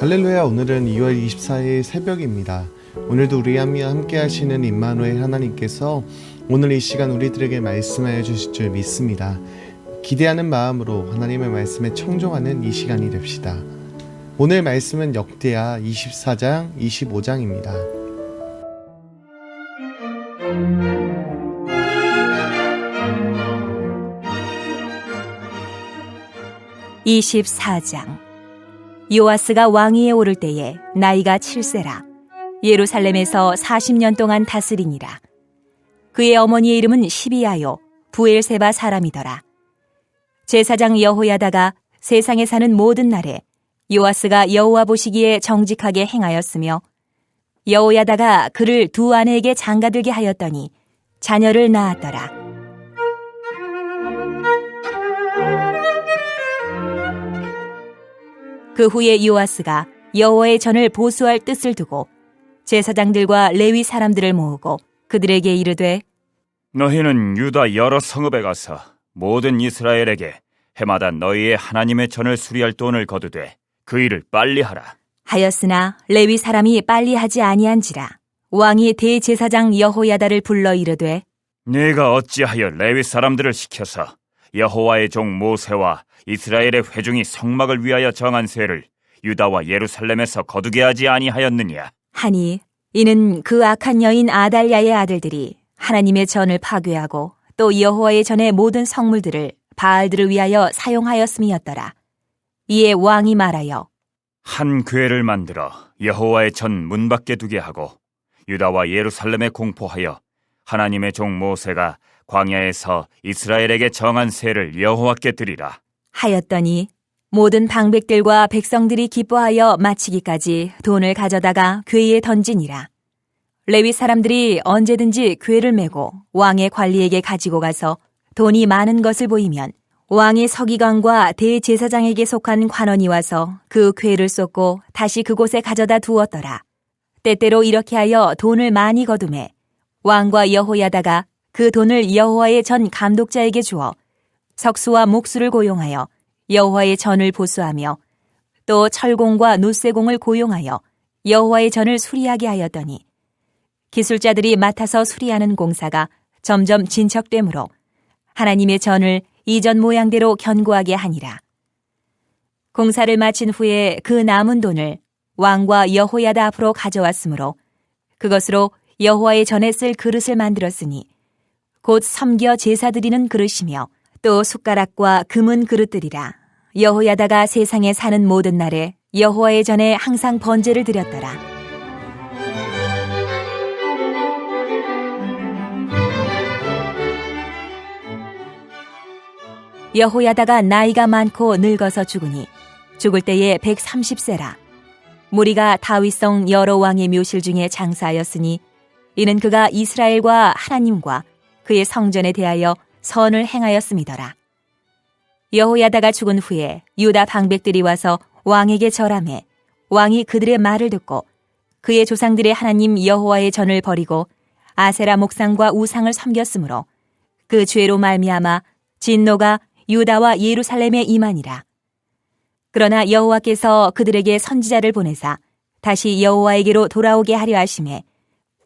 할렐루야 오늘은 2월 24일 새벽입니다. 오늘도 우리와 함께 하시는 임마누엘 하나님께서 오늘 이 시간 우리들에게 말씀하여 주실 줄 믿습니다. 기대하는 마음으로 하나님의 말씀에 청종하는 이 시간이 됩시다. 오늘 말씀은 역대하 24장, 25장입니다. 24장 요아스가 왕위에 오를 때에 나이가 7세라. 예루살렘에서 40년 동안 다스리니라. 그의 어머니의 이름은 시비아요 부엘세바 사람이더라. 제사장 여호야다가 세상에 사는 모든 날에 요아스가 여호와 보시기에 정직하게 행하였으며 여호야다가 그를 두 아내에게 장가들게 하였더니 자녀를 낳았더라 그 후에 요아스가 여호와의 전을 보수할 뜻을 두고 제사장들과 레위 사람들을 모으고 그들에게 이르되 너희는 유다 여러 성읍에 가서 모든 이스라엘에게 해마다 너희의 하나님의 전을 수리할 돈을 거두되 그 일을 빨리 하라. 하였으나 레위 사람이 빨리 하지 아니한지라 왕이 대제사장 여호야다를 불러 이르되 네가 어찌하여 레위 사람들을 시켜서 여호와의 종 모세와 이스라엘의 회중이 성막을 위하여 정한 쇠를 유다와 예루살렘에서 거두게 하지 아니하였느냐? 하니 이는 그 악한 여인 아달랴의 아들들이 하나님의 전을 파괴하고 또 여호와의 전의 모든 성물들을 바알들을 위하여 사용하였음이었더라 이에 왕이 말하여 한 궤를 만들어 여호와의 전 문 밖에 두게 하고 유다와 예루살렘에 공포하여 하나님의 종 모세가 광야에서 이스라엘에게 정한 쇠를 여호와께 드리라. 하였더니 모든 방백들과 백성들이 기뻐하여 마치기까지 돈을 가져다가 궤에 던지니라. 레위 사람들이 언제든지 궤를 메고 왕의 관리에게 가지고 가서 돈이 많은 것을 보이면 왕의 서기관과 대제사장에게 속한 관원이 와서 그 궤를 쏟고 다시 그곳에 가져다 두었더라. 때때로 이렇게 하여 돈을 많이 거둠에 왕과 여호야다가 그 돈을 여호와의 전 감독자에게 주어 석수와 목수를 고용하여 여호와의 전을 보수하며 또 철공과 노쇠공을 고용하여 여호와의 전을 수리하게 하였더니 기술자들이 맡아서 수리하는 공사가 점점 진척되므로 하나님의 전을 이전 모양대로 견고하게 하니라. 공사를 마친 후에 그 남은 돈을 왕과 여호야다 앞으로 가져왔으므로 그것으로 여호와의 전에 쓸 그릇을 만들었으니 곧 섬겨 제사 드리는 그릇이며 또 숟가락과 금은 그릇들이라 여호야다가 세상에 사는 모든 날에 여호와의 전에 항상 번제를 드렸더라. 여호야다가 나이가 많고 늙어서 죽으니 죽을 때에 130세라. 무리가 다윗성 여러 왕의 묘실 중에 장사하였으니 이는 그가 이스라엘과 하나님과 그의 성전에 대하여 선을 행하였음이더라. 여호야다가 죽은 후에 유다 방백들이 와서 왕에게 절함해 왕이 그들의 말을 듣고 그의 조상들의 하나님 여호와의 전을 버리고 아세라 목상과 우상을 섬겼으므로 그 죄로 말미암아 진노가 유다와 예루살렘에 임하니라. 그러나 여호와께서 그들에게 선지자를 보내사 다시 여호와에게로 돌아오게 하려 하심에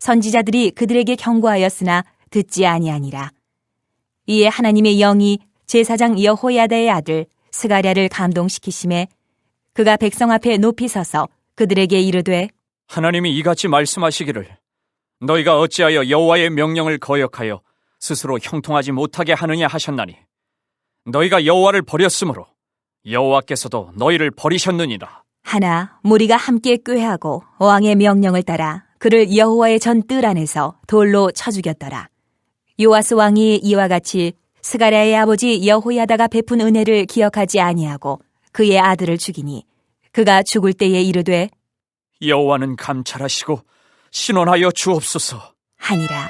선지자들이 그들에게 경고하였으나 듣지 아니하니라. 이에 하나님의 영이 제사장 여호야다의 아들 스가랴를 감동시키심에 그가 백성 앞에 높이 서서 그들에게 이르되 하나님이 이같이 말씀하시기를 너희가 어찌하여 여호와의 명령을 거역하여 스스로 형통하지 못하게 하느냐 하셨나니 너희가 여호와를 버렸으므로 여호와께서도 너희를 버리셨느니라 하나 무리가 함께 꾀하고 왕의 명령을 따라 그를 여호와의 전 뜰 안에서 돌로 쳐 죽였더라. 요아스 왕이 이와 같이 스가랴의 아버지 여호야다가 베푼 은혜를 기억하지 아니하고 그의 아들을 죽이니 그가 죽을 때에 이르되 여호와는 감찰하시고 신원하여 주옵소서 하니라.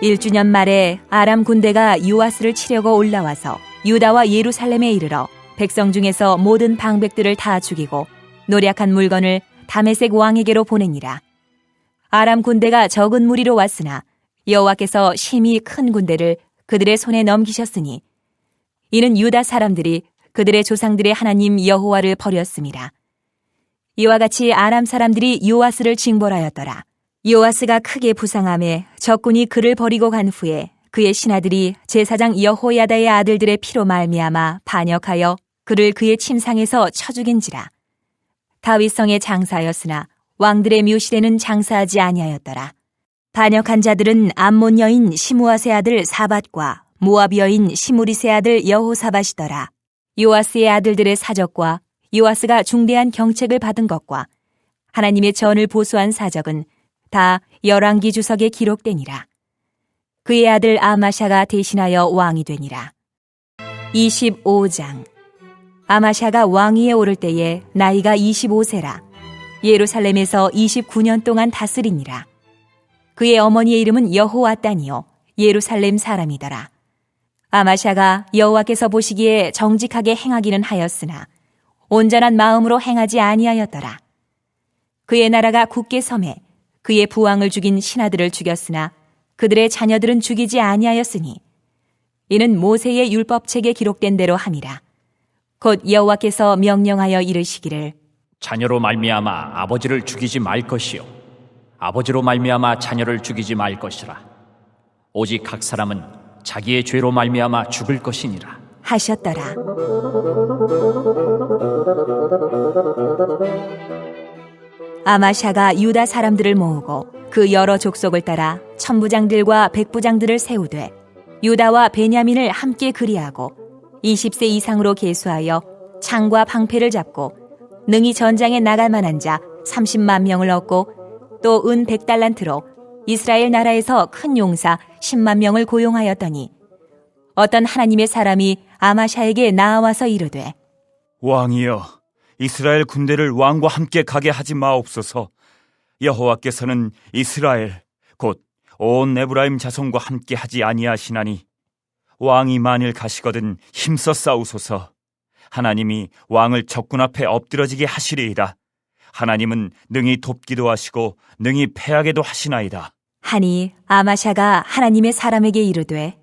일주년 말에 아람 군대가 요아스를 치려고 올라와서 유다와 예루살렘에 이르러 백성 중에서 모든 방백들을 다 죽이고 노략한 물건을 다메섹 왕에게로 보내니라. 아람 군대가 적은 무리로 왔으나 여호와께서 심히 큰 군대를 그들의 손에 넘기셨으니 이는 유다 사람들이 그들의 조상들의 하나님 여호와를 버렸습니다. 이와 같이 아람 사람들이 요아스를 징벌하였더라. 요아스가 크게 부상함에 적군이 그를 버리고 간 후에 그의 신하들이 제사장 여호야다의 아들들의 피로 말미암아 반역하여 그를 그의 침상에서 쳐 죽인지라. 다윗성의 장사였으나 왕들의 묘실에는 장사하지 아니하였더라. 반역한 자들은 암몬 여인 시무아세 아들 사밧과 모압 여인 시무리세 아들 여호사밧이더라. 요아스의 아들들의 사적과 요아스가 중대한 경책을 받은 것과 하나님의 전을 보수한 사적은 다 열왕기 주석에 기록되니라. 그의 아들 아마샤가 대신하여 왕이 되니라. 25장 아마샤가 왕위에 오를 때에 나이가 25세라. 예루살렘에서 29년 동안 다스리니라. 그의 어머니의 이름은 여호와따니요 예루살렘 사람이더라. 아마샤가 여호와께서 보시기에 정직하게 행하기는 하였으나 온전한 마음으로 행하지 아니하였더라. 그의 나라가 굳게 섬에 그의 부왕을 죽인 신하들을 죽였으나 그들의 자녀들은 죽이지 아니하였으니 이는 모세의 율법책에 기록된 대로 함이라. 곧 여호와께서 명령하여 이르시기를. 자녀로 말미암아 아버지를 죽이지 말 것이요. 아버지로 말미암아 자녀를 죽이지 말 것이라. 오직 각 사람은 자기의 죄로 말미암아 죽을 것이니라. 하셨더라. 아마샤가 유다 사람들을 모으고 그 여러 족속을 따라 천부장들과 백부장들을 세우되 유다와 베냐민을 함께 그리하고 20세 이상으로 계수하여 창과 방패를 잡고 능히 전장에 나갈 만한 자 30만 명을 얻고 또 은 100달란트로 이스라엘 나라에서 큰 용사 10만 명을 고용하였더니 어떤 하나님의 사람이 아마샤에게 나와서 이르되 왕이여, 이스라엘 군대를 왕과 함께 가게 하지 마옵소서. 여호와께서는 이스라엘 곧 온 에브라임 자손과 함께 하지 아니하시나니 왕이 만일 가시거든 힘써 싸우소서. 하나님이 왕을 적군 앞에 엎드러지게 하시리이다. 하나님은 능히 돕기도 하시고 능히 패하게도 하시나이다. 하니 아마샤가 하나님의 사람에게 이르되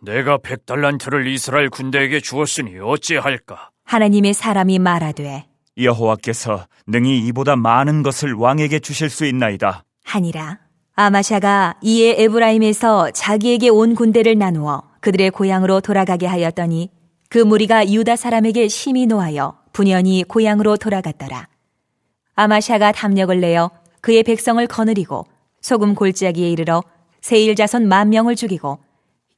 내가 백달란트를 이스라엘 군대에게 주었으니 어찌할까 하나님의 사람이 말하되 여호와께서 능히 이보다 많은 것을 왕에게 주실 수 있나이다. 하니라 아마샤가 이에 에브라임에서 자기에게 온 군대를 나누어 그들의 고향으로 돌아가게 하였더니 그 무리가 유다 사람에게 심히 노하여 분연히 고향으로 돌아갔더라 아마샤가 담력을 내어 그의 백성을 거느리고 소금 골짜기에 이르러 세일 자손 만 명을 죽이고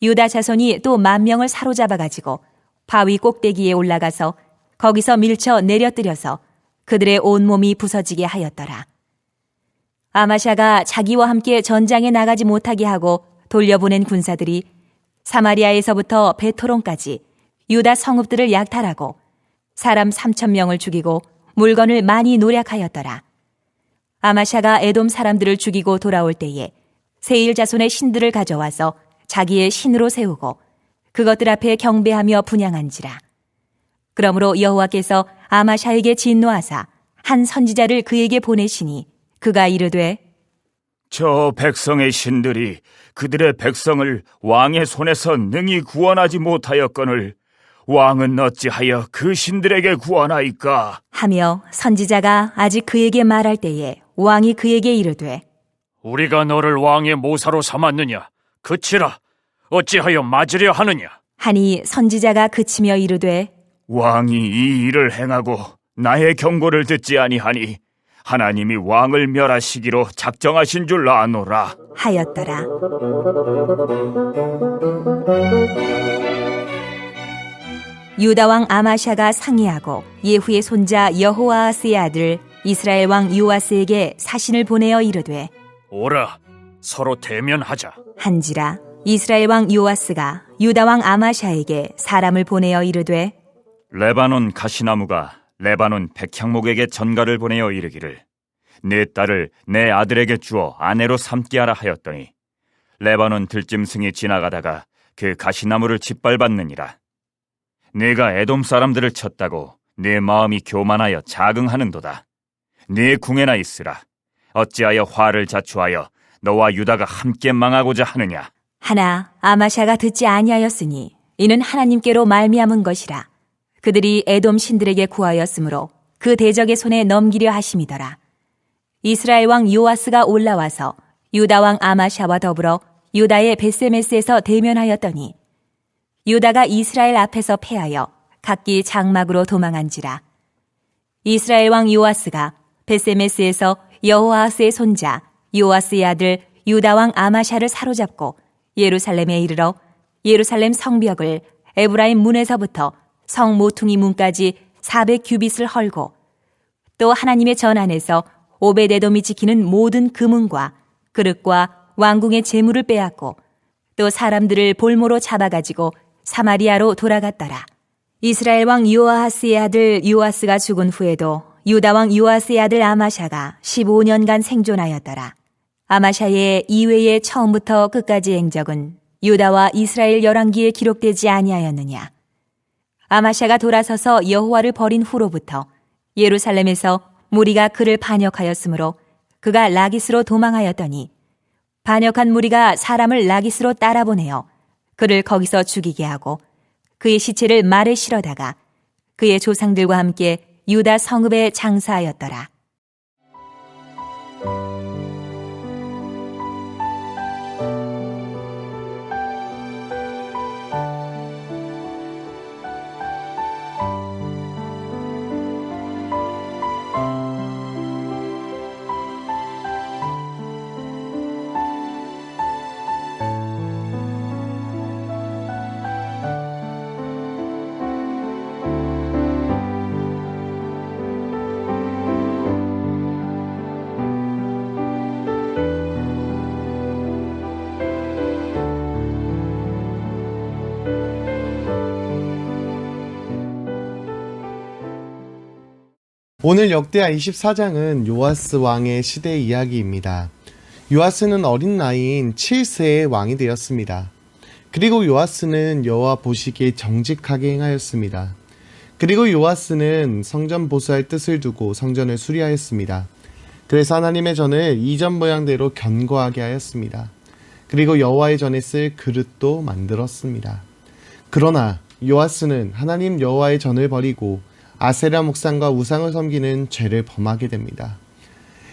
유다 자손이 또 만 명을 사로잡아 가지고 바위 꼭대기에 올라가서 거기서 밀쳐 내려뜨려서 그들의 온 몸이 부서지게 하였더라. 아마샤가 자기와 함께 전장에 나가지 못하게 하고 돌려보낸 군사들이 사마리아에서부터 베토론까지 유다 성읍들을 약탈하고 사람 3천 명을 죽이고 물건을 많이 노략하였더라. 아마샤가 에돔 사람들을 죽이고 돌아올 때에 세일 자손의 신들을 가져와서 자기의 신으로 세우고 그것들 앞에 경배하며 분양한지라. 그러므로 여호와께서 아마샤에게 진노하사 한 선지자를 그에게 보내시니 그가 이르되 저 백성의 신들이 그들의 백성을 왕의 손에서 능히 구원하지 못하였거늘 왕은 어찌하여 그 신들에게 구원하이까? 하며 선지자가 아직 그에게 말할 때에 왕이 그에게 이르되 우리가 너를 왕의 모사로 삼았느냐? 그치라. 어찌하여 맞으려 하느냐? 하니 선지자가 그치며 이르되 왕이 이 일을 행하고 나의 경고를 듣지 아니하니 하나님이 왕을 멸하시기로 작정하신 줄 아노라. 하였더라. 유다 왕 아마샤가 상의하고 예후의 손자 여호아스의 아들 이스라엘 왕 요아스에게 사신을 보내어 이르되 오라 서로 대면하자 한지라 이스라엘 왕 요아스가 유다 왕 아마샤에게 사람을 보내어 이르되 레바논 가시나무가 레바논 백향목에게 전가를 보내어 이르기를 내 딸을 내 아들에게 주어 아내로 삼게 하라 하였더니 레바논 들짐승이 지나가다가 그 가시나무를 짓밟았느니라. 내가 에돔 사람들을 쳤다고 내 마음이 교만하여 자긍하는도다. 네 궁에나 있으라. 어찌하여 화를 자초하여 너와 유다가 함께 망하고자 하느냐? 하나 아마샤가 듣지 아니하였으니 이는 하나님께로 말미암은 것이라. 그들이 에돔 신들에게 구하였으므로 그 대적의 손에 넘기려 하심이더라. 이스라엘 왕 요아스가 올라와서 유다 왕 아마샤와 더불어 유다의 베세메스에서 대면하였더니 유다가 이스라엘 앞에서 패하여 각기 장막으로 도망한지라. 이스라엘 왕 요아스가 베세메스에서 여호아스의 손자 요아스의 아들 유다 왕 아마샤를 사로잡고 예루살렘에 이르러 예루살렘 성벽을 에브라임 문에서부터 성 모퉁이 문까지 400규빗을 헐고 또 하나님의 전 안에서 오베데돔이 지키는 모든 금은과 그릇과 왕궁의 재물을 빼앗고 또 사람들을 볼모로 잡아가지고 사마리아로 돌아갔더라. 이스라엘 왕 요아하스의 아들 요아스가 죽은 후에도 유다 왕 요아스의 아들 아마샤가 15년간 생존하였더라. 아마샤의 이외의 처음부터 끝까지 행적은 유다와 이스라엘 열왕기에 기록되지 아니하였느냐. 아마샤가 돌아서서 여호와를 버린 후로부터 예루살렘에서 무리가 그를 반역하였으므로 그가 라기스로 도망하였더니 반역한 무리가 사람을 라기스로 따라보내어 그를 거기서 죽이게 하고 그의 시체를 말에 실어다가 그의 조상들과 함께 유다 성읍에 장사하였더라. 오늘 역대하 24장은 요아스 왕의 시대 이야기입니다. 요아스는 어린 나이인 7세의 왕이 되었습니다. 그리고 요아스는 여호와 보시기에 정직하게 행하였습니다. 그리고 요아스는 성전 보수할 뜻을 두고 성전을 수리하였습니다. 그래서 하나님의 전을 이전 모양대로 견고하게 하였습니다. 그리고 여호와의 전에 쓸 그릇도 만들었습니다. 그러나 요아스는 하나님 여호와의 전을 버리고 아세라 목상과 우상을 섬기는 죄를 범하게 됩니다.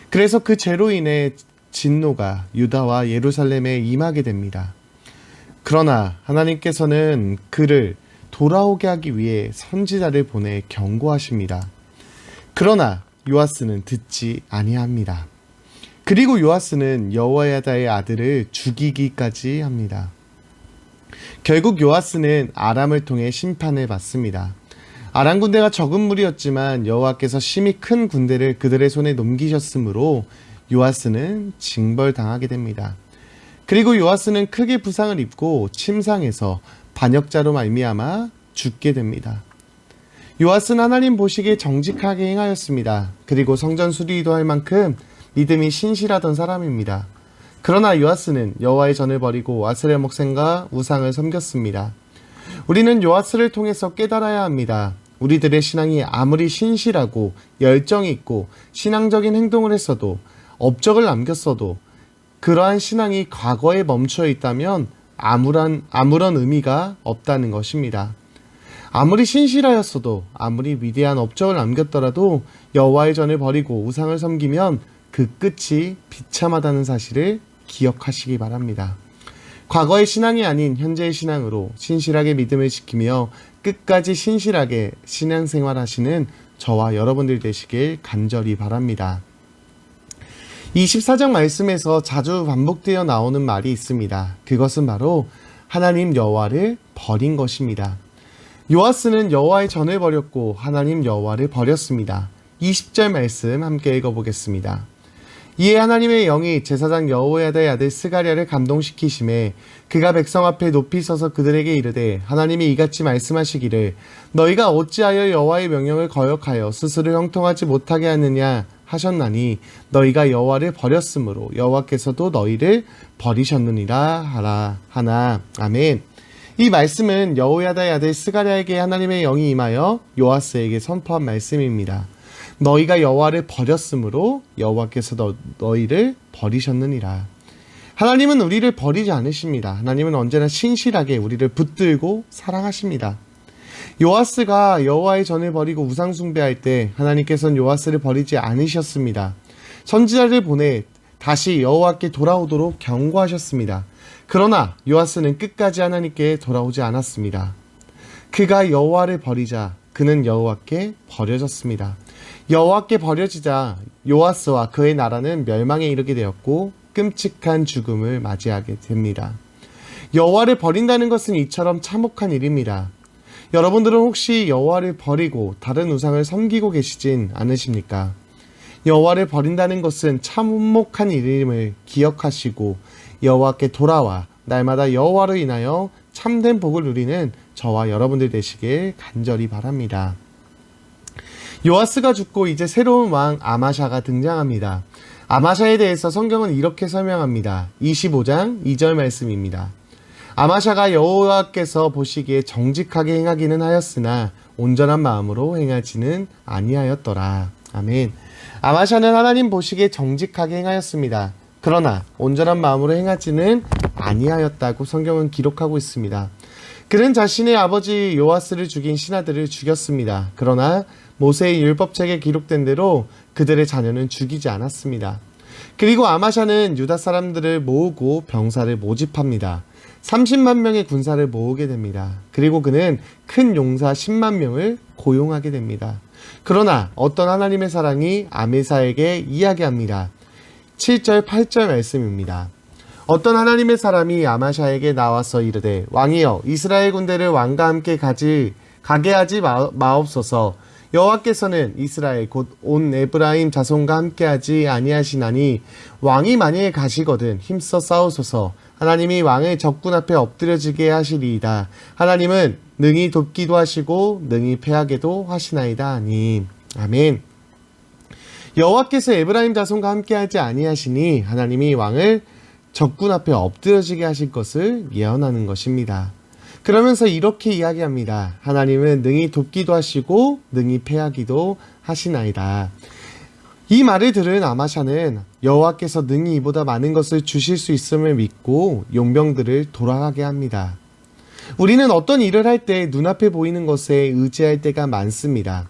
그래서 그 죄로 인해 진노가 유다와 예루살렘에 임하게 됩니다. 그러나 하나님께서는 그를 돌아오게 하기 위해 선지자를 보내 경고하십니다. 그러나 요아스는 듣지 아니합니다. 그리고 요아스는 여호야다의 아들을 죽이기까지 합니다. 결국 요아스는 아람을 통해 심판을 받습니다. 아람 군대가 적은 무리였지만 여호와께서 심히 큰 군대를 그들의 손에 넘기셨으므로 요아스는 징벌당하게 됩니다. 그리고 요아스는 크게 부상을 입고 침상에서 반역자로 말미암아 죽게 됩니다. 요아스는 하나님 보시기에 정직하게 행하였습니다. 그리고 성전 수리도 할 만큼 믿음이 신실하던 사람입니다. 그러나 요아스는 여호와의 전을 버리고 아스레 목생과 우상을 섬겼습니다. 우리는 요아스를 통해서 깨달아야 합니다. 우리들의 신앙이 아무리 신실하고 열정이 있고 신앙적인 행동을 했어도 업적을 남겼어도 그러한 신앙이 과거에 멈춰 있다면 아무런 아무런 의미가 없다는 것입니다. 아무리 신실하였어도 아무리 위대한 업적을 남겼더라도 여호와의 전을 버리고 우상을 섬기면 그 끝이 비참하다는 사실을 기억하시기 바랍니다. 과거의 신앙이 아닌 현재의 신앙으로 신실하게 믿음을 지키며 끝까지 신실하게 신앙생활 하시는 저와 여러분들 되시길 간절히 바랍니다. 24장 말씀에서 자주 반복되어 나오는 말이 있습니다. 그것은 바로 하나님 여호와를 버린 것입니다. 요아스는 여호와의 전을 버렸고 하나님 여호와를 버렸습니다. 20절 말씀 함께 읽어보겠습니다. 이에 하나님의 영이 제사장 여호야다의 아들 스가랴를 감동시키심에 그가 백성 앞에 높이 서서 그들에게 이르되 하나님이 이같이 말씀하시기를 너희가 어찌하여 여호와의 명령을 거역하여 스스로 형통하지 못하게 하느냐 하셨나니 너희가 여호와를 버렸으므로 여호와께서도 너희를 버리셨느니라 하라 하나 아멘. 이 말씀은 여호야다의 아들 스가랴에게 하나님의 영이 임하여 요아스에게 선포한 말씀입니다. 너희가 여호와를 버렸으므로 여호와께서 너, 너희를 버리셨느니라. 하나님은 우리를 버리지 않으십니다. 하나님은 언제나 신실하게 우리를 붙들고 사랑하십니다. 요아스가 여호와의 전을 버리고 우상 숭배할 때 하나님께서는 요아스를 버리지 않으셨습니다. 선지자를 보내 다시 여호와께 돌아오도록 경고하셨습니다. 그러나 요아스는 끝까지 하나님께 돌아오지 않았습니다. 그가 여호와를 버리자 그는 여호와께 버려졌습니다. 여호와께 버려지자 요아스와 그의 나라는 멸망에 이르게 되었고 끔찍한 죽음을 맞이하게 됩니다. 여호와를 버린다는 것은 이처럼 참혹한 일입니다. 여러분들은 혹시 여호와를 버리고 다른 우상을 섬기고 계시진 않으십니까? 여호와를 버린다는 것은 참혹한 일임을 기억하시고 여호와께 돌아와 날마다 여호와로 인하여 참된 복을 누리는 저와 여러분들 되시길 간절히 바랍니다. 요아스가 죽고 이제 새로운 왕 아마샤가 등장합니다. 아마샤에 대해서 성경은 이렇게 설명합니다. 25장 2절 말씀입니다. 아마샤가 여호와께서 보시기에 정직하게 행하기는 하였으나 온전한 마음으로 행하지는 아니하였더라. 아멘. 아마샤는 하나님 보시기에 정직하게 행하였습니다. 그러나 온전한 마음으로 행하지는 아니하였다고 성경은 기록하고 있습니다. 그는 자신의 아버지 요아스를 죽인 신하들을 죽였습니다. 그러나 모세의 율법책에 기록된 대로 그들의 자녀는 죽이지 않았습니다. 그리고 아마샤는 유다 사람들을 모으고 병사를 모집합니다. 30만 명의 군사를 모으게 됩니다. 그리고 그는 큰 용사 10만 명을 고용하게 됩니다. 그러나 어떤 하나님의 사랑이 아메사에게 이야기합니다. 7절, 8절 말씀입니다. 어떤 하나님의 사람이 아마샤에게 나와서 이르되 왕이여 이스라엘 군대를 왕과 함께 가지 가게 하지 마, 마옵소서. 여호와께서는 이스라엘 곧 온 에브라임 자손과 함께하지 아니하시나니 왕이 만일 가시거든 힘써 싸우소서. 하나님이 왕의 적군 앞에 엎드려지게 하시리이다. 하나님은 능히 돕기도 하시고 능히 패하게도 하시나이다 아니. 아멘. 여호와께서 에브라임 자손과 함께하지 아니하시니 하나님이 왕을 적군 앞에 엎드려지게 하실 것을 예언하는 것입니다. 그러면서 이렇게 이야기합니다. 하나님은 능히 돕기도 하시고 능히 패하기도 하시나이다. 이 말을 들은 아마샤는 여호와께서 능히 이보다 많은 것을 주실 수 있음을 믿고 용병들을 돌아가게 합니다. 우리는 어떤 일을 할 때 눈앞에 보이는 것에 의지할 때가 많습니다.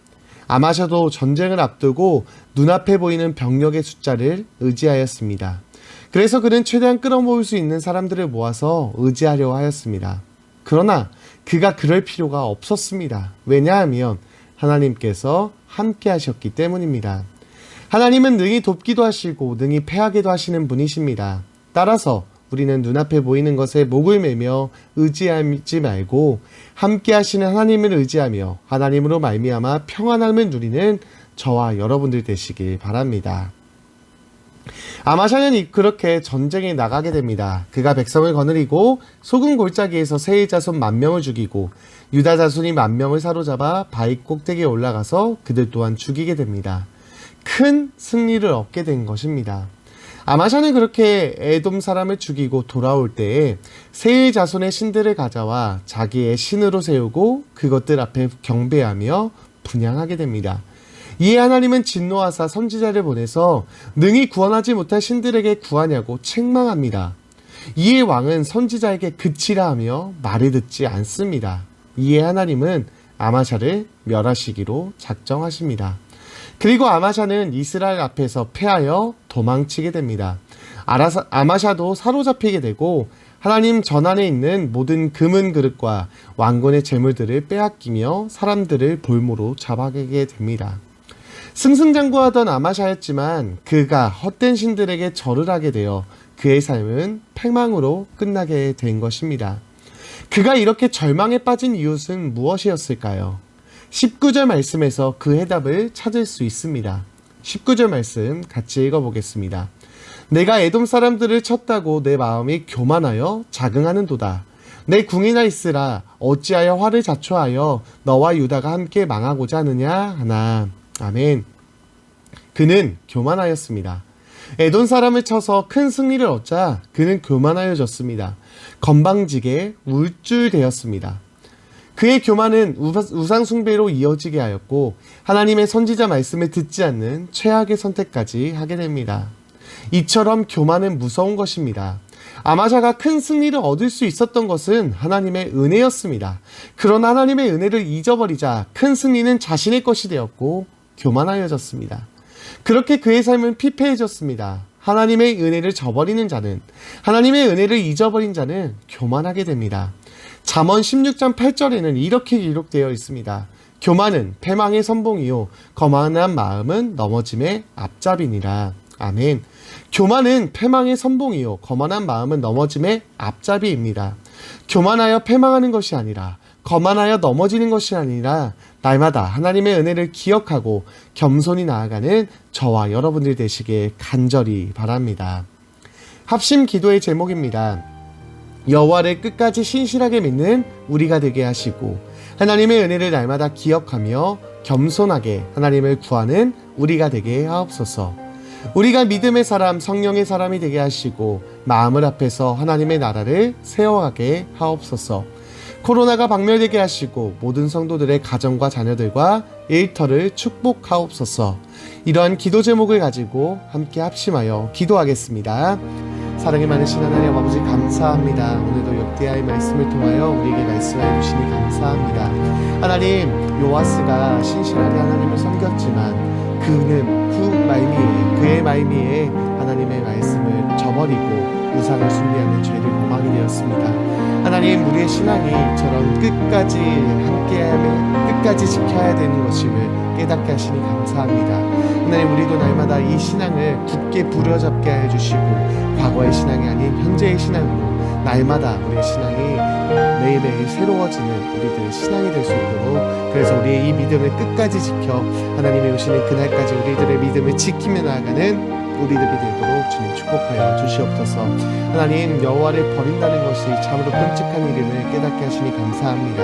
아마샤도 전쟁을 앞두고 눈앞에 보이는 병력의 숫자를 의지하였습니다. 그래서 그는 최대한 끌어모을 수 있는 사람들을 모아서 의지하려 하였습니다. 그러나 그가 그럴 필요가 없었습니다. 왜냐하면 하나님께서 함께 하셨기 때문입니다. 하나님은 능히 돕기도 하시고 능히 패하기도 하시는 분이십니다. 따라서 우리는 눈앞에 보이는 것에 목을 매며 의지하지 말고 함께 하시는 하나님을 의지하며 하나님으로 말미암아 평안함을 누리는 저와 여러분들 되시길 바랍니다. 아마샤는 그렇게 전쟁에 나가게 됩니다. 그가 백성을 거느리고 소금 골짜기에서 세일 자손 만 명을 죽이고 유다 자손이 만 명을 사로잡아 바위 꼭대기에 올라가서 그들 또한 죽이게 됩니다. 큰 승리를 얻게 된 것입니다. 아마샤는 그렇게 에돔 사람을 죽이고 돌아올 때에 세일 자손의 신들을 가져와 자기의 신으로 세우고 그것들 앞에 경배하며 분양하게 됩니다. 이에 하나님은 진노하사 선지자를 보내서 능히 구원하지 못할 신들에게 구하냐고 책망합니다. 이에 왕은 선지자에게 그치라 하며 말을 듣지 않습니다. 이에 하나님은 아마샤를 멸하시기로 작정하십니다. 그리고 아마샤는 이스라엘 앞에서 패하여 도망치게 됩니다. 아라사, 아마샤도 사로잡히게 되고 하나님 전안에 있는 모든 금은 그릇과 왕권의 재물들을 빼앗기며 사람들을 볼모로 잡아가게 됩니다. 승승장구하던 아마샤였지만 그가 헛된 신들에게 절을 하게 되어 그의 삶은 패망으로 끝나게 된 것입니다. 그가 이렇게 절망에 빠진 이유는 무엇이었을까요? 19절 말씀에서 그 해답을 찾을 수 있습니다. 19절 말씀 같이 읽어보겠습니다. 내가 에돔 사람들을 쳤다고 내 마음이 교만하여 자긍하는도다. 내 궁이나 있으라 어찌하여 화를 자초하여 너와 유다가 함께 망하고자 하느냐 하나. 아멘. 그는 교만하였습니다. 에돈 사람을 쳐서 큰 승리를 얻자 그는 교만하여졌습니다. 건방지게 울줄되었습니다. 그의 교만은 우상숭배로 이어지게 하였고 하나님의 선지자 말씀을 듣지 않는 최악의 선택까지 하게 됩니다. 이처럼 교만은 무서운 것입니다. 아마샤가 큰 승리를 얻을 수 있었던 것은 하나님의 은혜였습니다. 그런 하나님의 은혜를 잊어버리자 큰 승리는 자신의 것이 되었고 교만하여졌습니다. 그렇게 그의 삶은 피폐해졌습니다. 하나님의 은혜를 저버리는 자는 하나님의 은혜를 잊어버린 자는 교만하게 됩니다. 잠언 16장 8절에는 이렇게 기록되어 있습니다. 교만은 패망의 선봉이요 거만한 마음은 넘어짐의 앞잡이니라. 아멘. 교만은 패망의 선봉이요 거만한 마음은 넘어짐의 앞잡이입니다. 교만하여 패망하는 것이 아니라 거만하여 넘어지는 것이 아니라 날마다 하나님의 은혜를 기억하고 겸손히 나아가는 저와 여러분들 되시길 간절히 바랍니다. 합심 기도의 제목입니다. 여호와를 끝까지 신실하게 믿는 우리가 되게 하시고 하나님의 은혜를 날마다 기억하며 겸손하게 하나님을 구하는 우리가 되게 하옵소서. 우리가 믿음의 사람, 성령의 사람이 되게 하시고 마음을 앞에서 하나님의 나라를 세워가게 하옵소서. 코로나가 박멸되게 하시고 모든 성도들의 가정과 자녀들과 일터를 축복하옵소서. 이러한 기도 제목을 가지고 함께 합심하여 기도하겠습니다. 사랑이 많으신 하나님 아버지 감사합니다. 오늘도 역대하의 말씀을 통하여 우리에게 말씀해 주시니 감사합니다. 하나님 요아스가 신실하게 하나님을 섬겼지만 그는 후 말미에 그의 말미에 하나님의 말씀을 저버리고 우상을 숭배하는 죄를 범하게 되었습니다. 하나님 우리의 신앙이 이처럼 끝까지 함께하며 끝까지 지켜야 되는 것임을 깨닫게 하시니 감사합니다. 하나님 우리도 날마다 이 신앙을 굳게 부려잡게 해 주시고 과거의 신앙이 아닌 현재의 신앙으로 날마다 우리의 신앙이 매일매일 새로워지는 우리들의 신앙이 될 수 있도록 그래서 우리의 이 믿음을 끝까지 지켜 하나님의 오시는 그날까지 우리들의 믿음을 지키며 나아가는 우리들이 되도록 주님 축복하여 주시옵소서. 하나님 여호와를 버린다는 것이 참으로 끔찍한 일임을 깨닫게 하시니 감사합니다.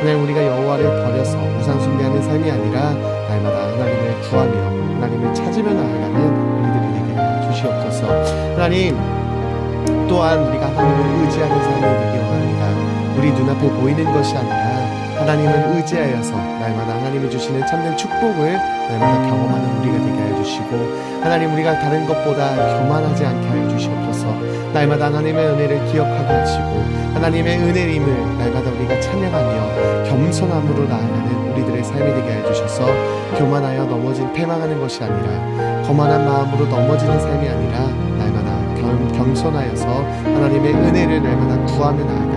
하나님 우리가 여호와를 버려서 우상 숭배하는 삶이 아니라 날마다 하나님을 구하며 하나님을 찾으며 나아가는 우리들이 되게 주시옵소서. 하나님 또한 우리가 하나님을 의지하는 삶이 되기 원합니다. 우리 눈앞에 보이는 것이 아니라 하나님을 의지하여서 날마다 하나님이 주시는 참된 축복을 날마다 경험하는 우리가 되게 하여 주시고 하나님 우리가 다른 것보다 교만하지 않게 하여 주시옵소서. 날마다 하나님의 은혜를 기억하게 하시고 하나님의 은혜임을 날마다 우리가 찬양하며 겸손함으로 나아가는 우리들의 삶이 되게 하여 주셔서 교만하여 넘어진 패망하는 것이 아니라 거만한 마음으로 넘어지는 삶이 아니라 날마다 겸, 겸손하여서 하나님의 은혜를 날마다 구하며 나아가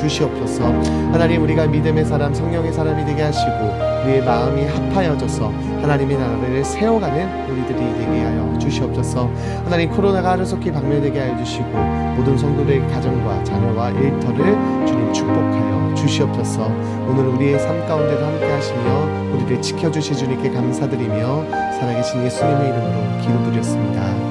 주시옵소서. 하나님 우리가 믿음의 사람 성령의 사람이 되게 하시고 우리의 마음이 합하여져서 하나님의 나라를 세워가는 우리들이 되게 하여 주시옵소서. 하나님 코로나가 하루속히 박멸되게 하여 주시고 모든 성도들의 가정과 자녀와 일터를 주님 축복하여 주시옵소서. 오늘 우리의 삶 가운데도 함께 하시며 우리를 지켜주시 주님께 감사드리며 살아계신 예수님의 이름으로 기도드렸습니다